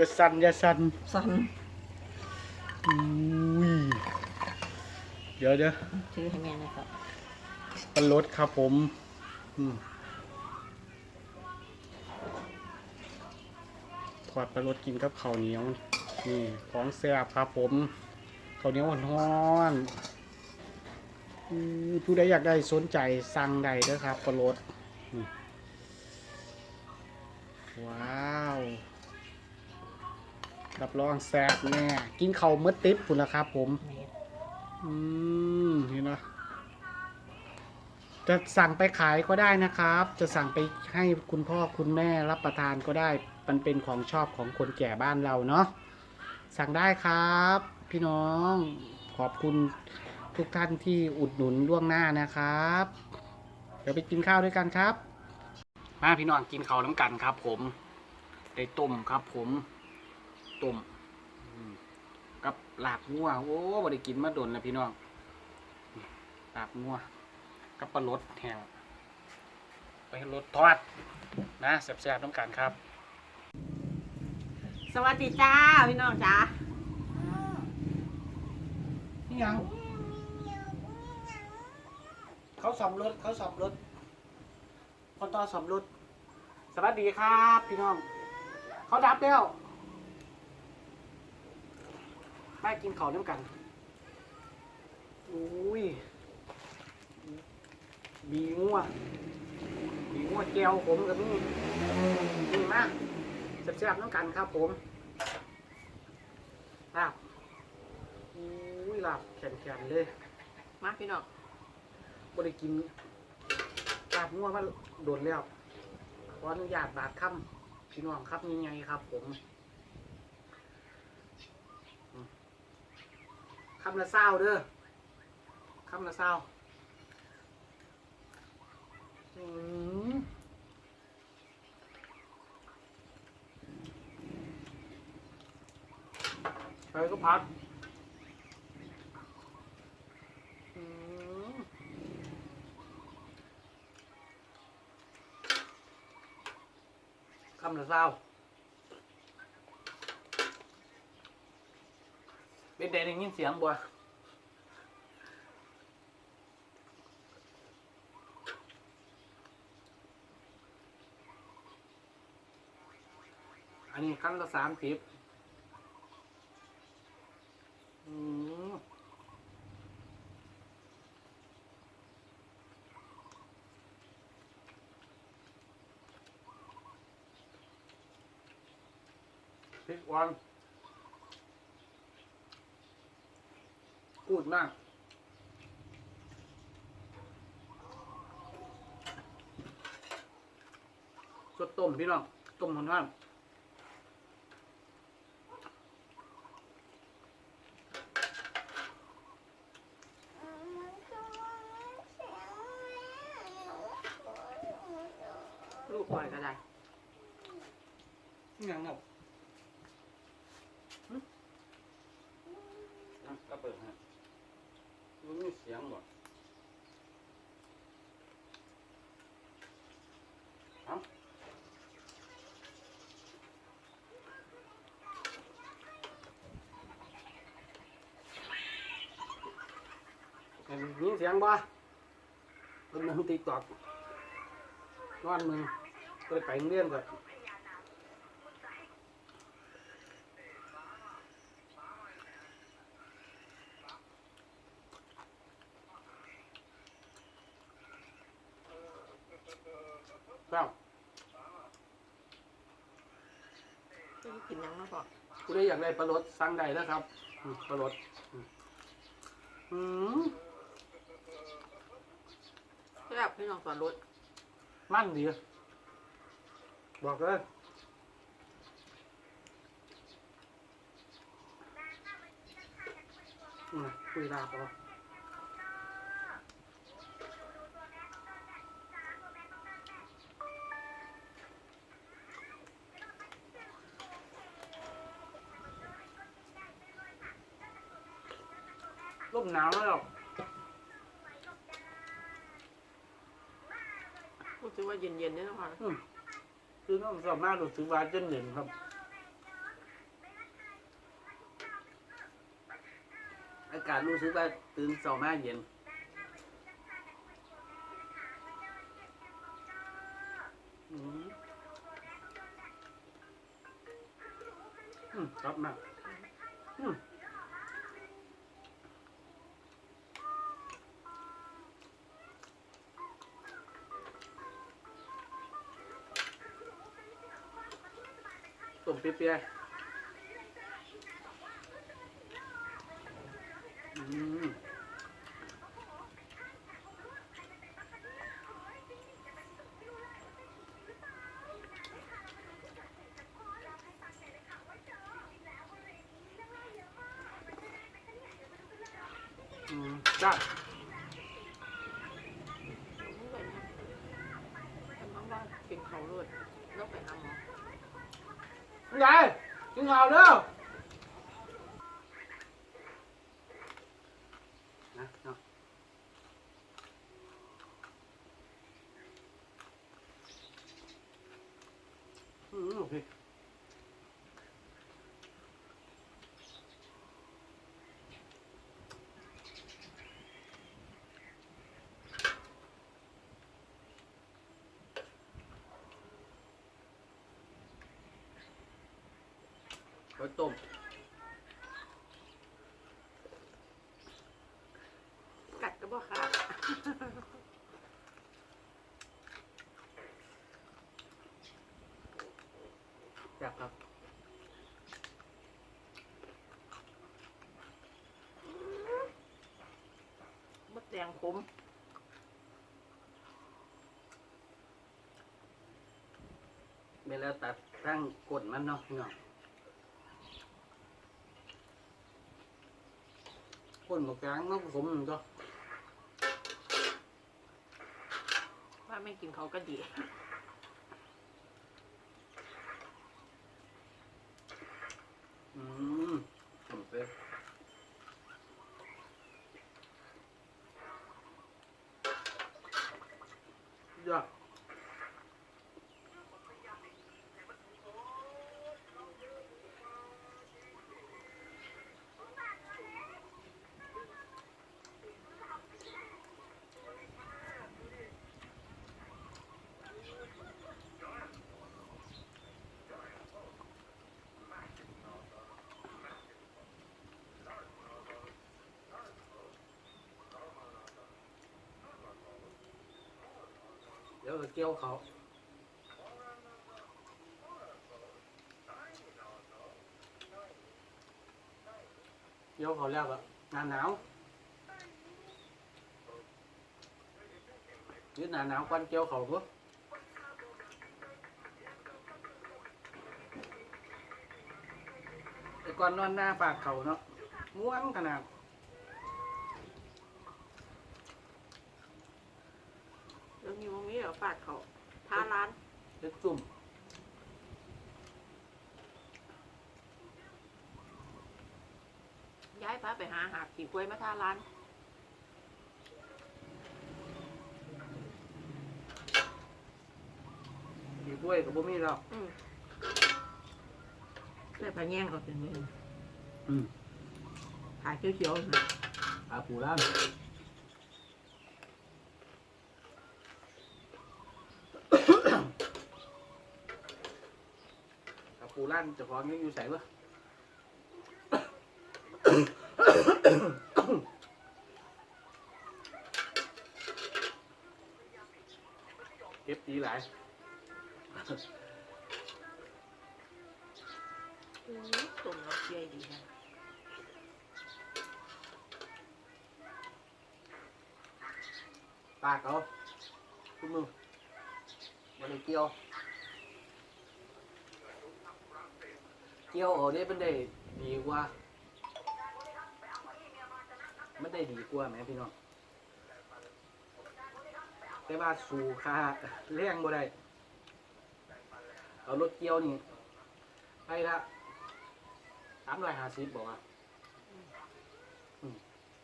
อย่าสั่นอย่าสั่นสันอุ้ยเดี๋ยวเดี๋ยวชื่อให้แม่นะครับปลารสครับผมอืมทอดปลารสกินกับข้าวเหนียวนี่ของแซ่บครับผมข้าวเหนียวร้อนๆอือผู้ใดอยากได้สนใจสั่งได้เด้อครับปลารสนี่ว้าว รับรองแซ่บแน่กินเข้ามืดติ๊บพุ่นละครับผม อืมเห็นไหมจะสั่งไปขายก็ได้นะครับ จะสั่งไปให้คุณพ่อคุณแม่รับประทานก็ได้ มันเป็นของชอบของคนแก่บ้านเราเนาะ สั่งได้ครับ พี่น้อง ขอบคุณทุกท่านที่อุดหนุนล่วงหน้านะครับ เดี๋ยวไปกินข้าวด้วยกันครับ มาพี่น้องกินข้าวน้ำกันครับ ผม ได้ต้มครับผม ต้มอืมกับลาบงัวโอ้บ่ได้กินมาโดนแล้วพี่น้องนี่ลาบงัวกับปลารสแห้งไปรสทอดนะแซ่บๆน้ำกันครับ สวัสดีจ้าพี่น้องจ้านี่ยังเขาสอบรถเขาสอบรถคนต่อสอบรถสวัสดีครับ พี่น้อง เขาดับแล้ว มากินข้าวน้ำกันอุ้ยบีงัวบีงัวแก้วผมกับนี่นี่มาแซ่บๆน้ำกันครับผมลาบอุ้ยลาบแข็งๆเลยมาพี่น้องบ่ได้กินลาบงัวมาโดนแล้วขออนุญาตบาดคำพี่น้องครับยังไงครับผมอืมคำละเศร้าเด้อคำละเศร้าอืมไปก็พักอืมคำละเศร้า เป็นเด็กได้ยินเสียงบ่อันนี้คำละสามสิบอืมพริกวาน พูดมาก สดต้มพี่น้อง ต้มหอนท่านลูกปล่อยก็ได้นี่ยังเนาะก็เปิดฮะมันมีเสียงบ่เอ้าเห็นมีเสียงบ่เป็นมึงติ๊กตอกนอนมึงก็เลยไปโรงเรียนก่อน จะกินยังมาก่อนผู้ใดอยากได้ปลารสสั่งได้นะครับอืมปลารสอืมอืมแซ่บพี่น้องสอนรถมันดีบอกเลยอืมคุยลาต่อ ร่มหนาวแล้วหรอรู้สึกว่าเย็นๆเนี่นะคะอืมคือน้องสามารถรู้สึกว่าจนเย็นครับอากาศรู้สึกว่าตื่นเสาร์มาเย็นอืมครับมากอืม เปียอืมอืมได้ ไม่ไหวนะแต่น้องว่ากินเขาวรวดแล้วไปหาหมอ ไงกินข้าวเด้อนะเนาะอืมโอเค ไว้ต้มกัดก็บ่ขาดแซ่บครับมดแดงขมเวลาตัดตั้งกดมันเนาะพี่น้อง คนหมกกลางมันผสมมันก็ว่าไม่กินเขาก็ดี อืมผมเป็นยอดเดี๋ยว ก็เกี่ยวเขาเกี่ยวเขาแล้วอะหนาหนาวยืดหนาหนาวควันเกี่ยวเขาปุ๊บแต่ก่อนนอนหน้าปากเขาเนาะม้วนขนาด เรื่องนี้มันมีเหรอ ปาดเขาทาร้านเล็กจุ่มย้ายพาไปหาหาขี่กล้วยมาทาร้านดีด้วยกับบ่มีแล้วอืมได้ปลาแง่งเอาเป็นมืออืมขาเขียวๆนะปลาปูร้าน ปลาปูร้านเจะของยังอยู่ใส่ปะเก็บดีหลายอืมต้มแล้วเคี่ยวดีนะปากเอาคุณมือมาเลยเกี่ยว เกี่ยวเอาได้เป็นได้ดีกว่า มันได้ดีกว่าไหมพี่น้อง แต่ว่าสู่ค่าแรงบ่ได้เอารถเกี่ยวนี่ไปละสามร้อยห้าสิบบอกว่า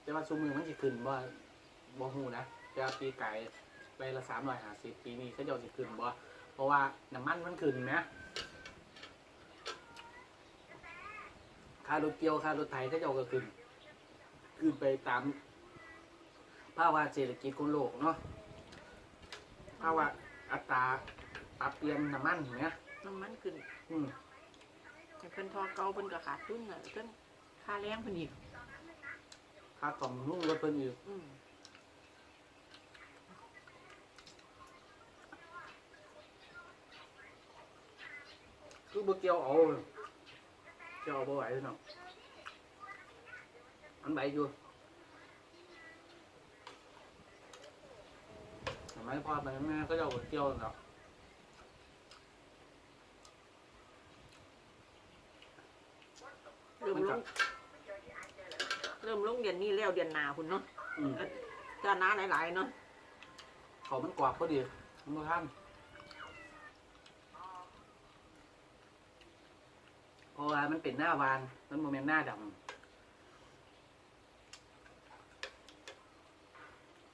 แต่ว่าสูมือมันจะขึ้นว่าบ่หูนะแต่ว่าปีไก่ไปละสามร้อยห้าสิบปีนี้เขาเจะจะขึ้นบ่เพราะว่าน้ำมันมันขึ้นนะ ค่ารถเกี่ยวค่ารถไถเขาเจะก็ขึ้นคือไปตามภาวะเศรษฐกิจของโลกเนาะภาวะอัตราปรับเปลี่ยนน้ำมันเห็นไหมน้ำมันขึ้นอืมแต่เพิ่นทอเก่าเพิ่นก็ขาดทุนน่ะเพิ่นค่าแรงเพิ่นอีกค่าของนุ่งรถเพิ่นอยู่อืมคือบ่เกี่ยวเอา เกี่ยวเอาบ่ไหวเนาะอันไหวอยู่ทำไมพ่อไปแม่ก็จะเอาเกี่ยวเนาะเริ่มลงเริ่มลงเดือนนี้แล้วเดือนหน้าพุ่นเนาะอืมจะหน้าหลายๆเนาะ เขามันกรอบพอดีมันบ่ทันเพราะว่า มันเป็นหน้าวาน มันโมเมนหน้าดำ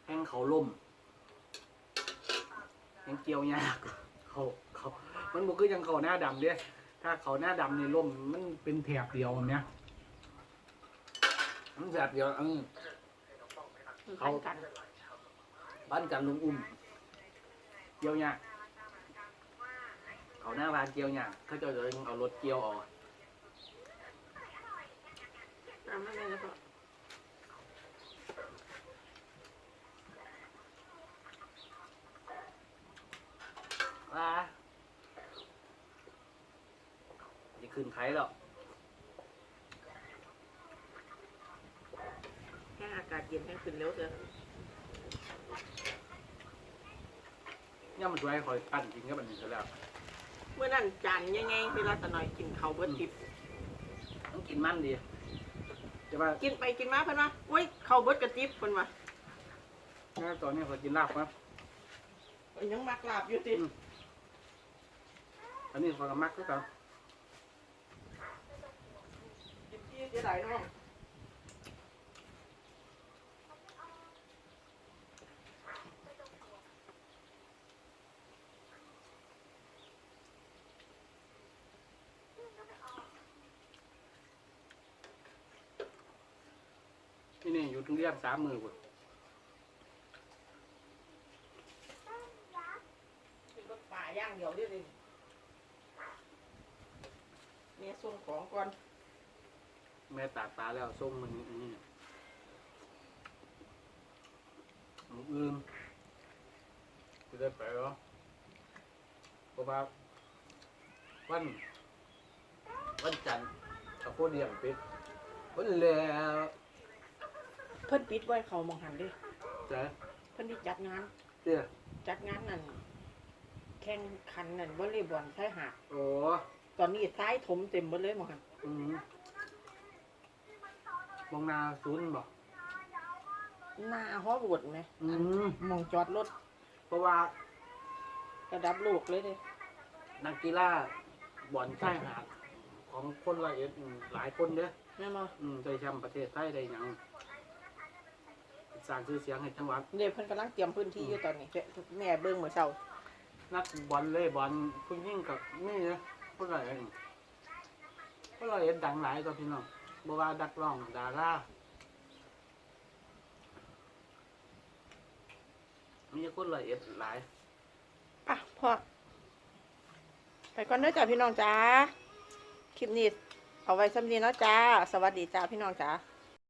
แห้งเขาล่มแห้งเกี่ยวยากเขาเขามันบ่คือยังเขาหน้าดำเด้ถ้าเขาหน้าดำในล่มมันเป็นแถบเดียวแบบเนี้ยมันแถบเดียวอืมคือเขากันกันบ้านกันลุงอุ้มเกี่ยวเนี่ยากเขาหน้าบ้านเกี่ยวเนี่ยากเขาจะเลยเอารถเกี่ยวออก ตามนั้นเลยแล้วก็ว่าจะขึ้นไข่หรอกแค่อากาศเย็นให้ขึ้นเร็วเถอะย่ามันช่วยคอยปั้นจริงก็มันนี่ซะแล้วเมื่อนั้นจานยังไงเวลาตะหน่อยกินข้าวเบิดทิพย์ต้องกินมันดี แต่ว่ากินไปกินมาเพิ่นว่าโอ้ยข้าวเบิดกระติบเพิ่นว่าแม่ตอนนี้เขากินลาบนะเพิ่นยังมักลาบอยู่ติอันนี้เขาก็มักก็กันกินที่เสียดายเนาะที่นี่อยู่ ตรงเรียบสามมือกูกินรถป่าย่างเดียวเด้อนี่เนี่ยส่งของก่อนแม่ตากตาแล้วส้มมันอันนี้หมูอื่นจะได้ไปเหรอเพราะว่าวันวันจันทร์กับโคเดียมปิดวันแล้วเพิ่นปิดไว้เขามองหันเด้จ้ะเพิ่นที่จัดงาน เจ้าจัดงานนั่นแข่งขันนั่นวอลเลย์บอลชายหาดโอ้ตอนนี้ซ้ายถมเต็มหมดเลยหมองหันอืมมองนาศูนย์บอกหน้าฮอร์วดไหมอืมมองจอดรถเพราะว่าระดับโลกเลยเด้นักกีฬาบอลชายหาดของคนละเอ็ดอืมหลายคนเด้อแม่นบ่อืมได้แชมป์ประเทศไทยได้หยัง สร้างชื่อเสียงให้จังหวัดเดี๋ยวเพิ่นกำลังเตรียมพื้นที่อยู่ตอนนี้แม่เบิ่งมื้อเช้านักบอลเล่บอลผู้ยิ่งกับนี่นะผู้ไรเองผู้ไรเอ็ดดังหลายตัวพี่น้องบว่าดักร้องดารามีคนละเอ็ดหลายอะพ่อไปก่อนเด้อจ้าพี่น้องจ้าคลิปนี้เอาไว้สำนี้เนาะจ้า สวัสดีจ้าพี่น้องจ้า